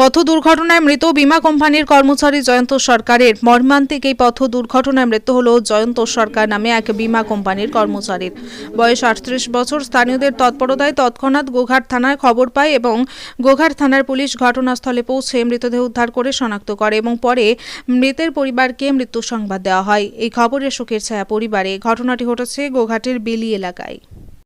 পথ দুর্ঘটনায় মৃত বিমা কোম্পানির কর্মচারী জয়ন্ত সরকারের মর্মান্তিক এই পথ দুর্ঘটনায় মৃত্যু হল জয়ন্ত সরকার নামে এক বিমা কোম্পানির কর্মচারীর। বয়স আটত্রিশ বছর, স্থানীয়দের তৎপরতায় তৎক্ষণাৎ গোঘাট থানায় খবর পায় এবং গোঘাট থানার পুলিশ ঘটনাস্থলে পৌঁছে মৃতদেহ উদ্ধার করে শনাক্ত করে এবং পরে মৃতের পরিবারকে মৃত্যু সংবাদ দেওয়া হয়। এই খবরে শোকের ছায়া পরিবারে। ঘটনাটি ঘটেছে গোঘাটের বেলি এলাকায়।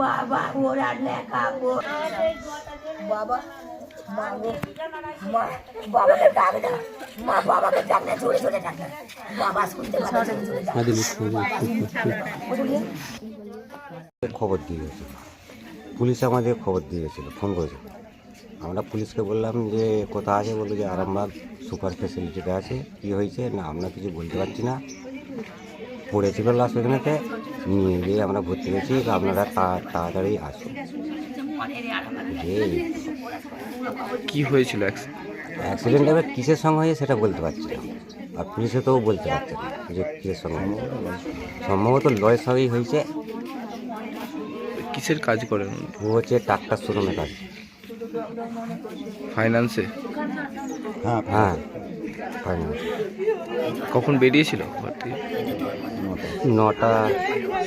বাবা ওরা লেখা গো বাবা মা গো মা বাবাকে ডাক না। মা বাবাকে ডাক না জোরে জোরে ডাক। না বাবা শুনতে পাচ্ছে না, জোরে ডাক। খবর। দিয়ে গেছিল পুলিশ আমাদের খবর দিয়ে গেছিল ফোন করেছিল আমরা পুলিশকে বললাম যে কোথায় আছে বলল যে আরামবাগ সুপার ফেসিলিটিতে আছে। কী হয়েছে না আমরা কিছু বলতে পারছি না। পড়েছিল লাস্ট ওখানেতে। নিয়ে গিয়ে আমরা ভর্তি হয়েছি আপনারা তা- তাড়াতাড়ি আসুন। যে কি হয়েছিল? অ্যাক্সিডেন্ট এবার কিসের সঙ্গে হয়েছে সেটা বলতে পারছি না। আর পুলিশে তো বলতে পারছে না যে কিসের সঙ্গে সম্ভবত লয়ের সঙ্গেই হয়েছে। কিসের কাজ করেন ও হচ্ছে ট্রাক্টার শোরুমে কাজ ফাইন্যান্সে হ্যাঁ হ্যাঁ কখন বেরিয়েছিল ঘর থেকে নটা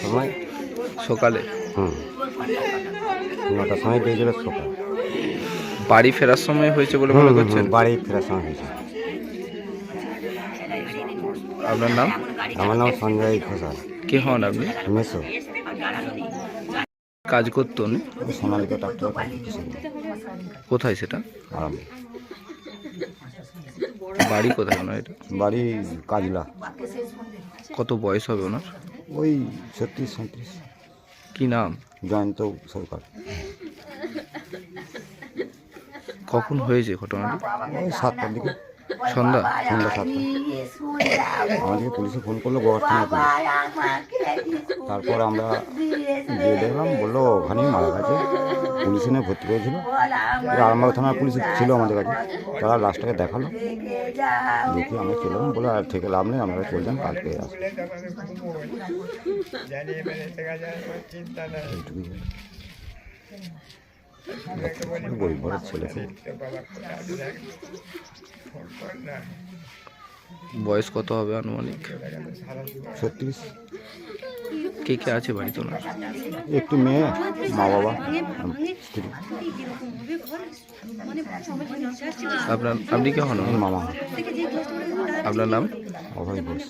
সময়। সকালে? হুম। নটার সময় বেরিয়েছিল সকাল। বাড়ি ফেরার সময় হয়েছে বলে মনে করছেন? বাড়ি ফেরার সময় হয়েছে। আপনার নাম? আমার নাম সঞ্জয় ঘোষাল। কে হন আপনি? মেসো কাজ করতো উনি? সোনালিকা ট্রাক্টর কোথায় সেটা? আরাম। বাড়ি কোথায় ওনার এটা? বাড়ি কাজলা। কত বয়স হবে ওনার? ওই ছত্রিশ সাঁত্রিশ। কি নাম? জয়ন্ত সরকার। কখন হয়েছে ঘটনাটি? ওই সাতটার দিকে। সন্ধ্যা সন্ধ্যা সাতটা। আমাদেরকে পুলিশে ফোন করল গোয়ার থানায় পুলিশ। তারপর আমরা গিয়ে দেখলাম বলল ওখানেই মারা গেছে। পুলিশ এনে ভর্তি করেছিল। আরামবাগ থানার পুলিশ ছিল আমাদের কাছে। তারা লাস্টটাকে দেখাল। দেখি আমরা চলে এলাম বলে আর থেকে লাভ নেই আমরা চলে যান কালকে আসব। এইটুকুই। গরিব ঘরের ছেলে বয়স কত হবে আনুমানিক? ছত্রিশ। কে কে আছে বাড়িতে ওনার? একটি মেয়ে মা বাবা স্ত্রী। আপনার আপনি কে হন? মামা। আপনার নাম? অভয় ঘোষ।